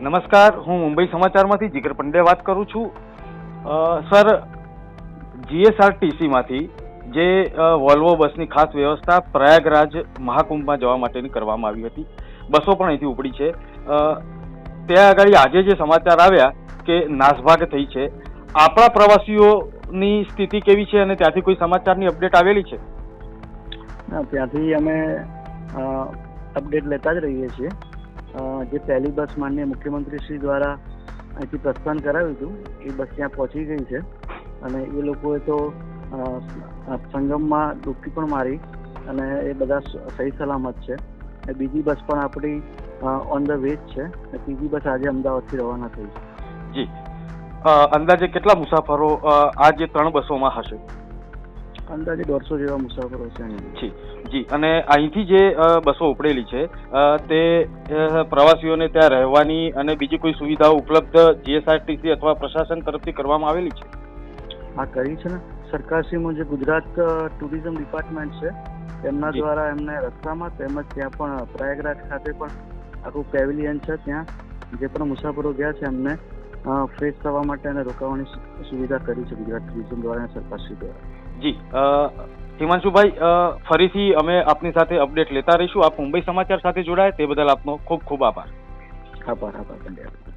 નમસ્કાર, હું મુંબઈ સમાચારમાંથી જીગર પંડે વાત કરું છું. સર, જીએસઆરટીસીમાંથી જે વોલ્વો બસની ખાસ વ્યવસ્થા પ્રયાગરાજ મહાકુંભમાં જવા માટેની કરવામાં આવી હતી. બસો પણ અહીંથી ઉપડી છે. તે આગળ આજે જે સમાચાર આવ્યા કે નાસભાગ થઈ છે. આપણા પ્રવાસીઓની સ્થિતિ કેવી છે અને ત્યાંથી કોઈ સમાચારની અપડેટ આવેલી છે? ત્યાંથી અમે અપડેટ લેતા જ રહીએ છીએ. જે પહેલી બસ માન્ય મુખ્યમંત્રી શ્રી દ્વારા અહીંથી પ્રસ્થાન કરાવ્યું હતું, એ બસ ત્યાં પહોંચી ગઈ છે. અને એ લોકોએ તો સંગમમાં ડૂબકી પણ મારી અને એ બધા સહી સલામત છે. બીજી બસ પણ આપણી ઓન ધ વે જ છે. ત્રીજી બસ આજે અમદાવાદથી રવાના થઈ છે. જી. અંદાજે કેટલા મુસાફરો આ જે ત્રણ બસોમાં હશે? અંદાજે દોઢસો જેવા મુસાફરો છે જી જી. અને અહીંથી જે બસો ઉપડેલી છે તે પ્રવાસીઓને ત્યાં રહેવાની અને બીજી કોઈ સુવિધાઓ ઉપલબ્ધ જીએસઆરટીસી અથવા પ્રશાસન તરફથી કરવામાં આવેલી છે? આ કરી છે ને. સરકારશ્રી જે ગુજરાત ટુરિઝમ ડિપાર્ટમેન્ટ છે તેમના દ્વારા એમને રસ્તામાં તેમજ ત્યાં પણ પ્રયાગરાજ ખાતે પણ આખું પેવિલિયન છે ત્યાં. જે પણ મુસાફરો ગયા છે એમને ફ્રેશ થવા માટે અને રોકાવાની સુવિધા કરી છે ગુજરાત ટુરિઝમ દ્વારા અને સરકારશ્રી દ્વારા. જી હિમાંશુભાઈ ફરીથી અમે આપની સાથે અપડેટ લેતા રહીશું. આપ મુંબઈ સમાચાર સાથે જોડાય. તે બદલ આપનો ખૂબ ખૂબ આભાર. આભાર આભાર પંડ્યા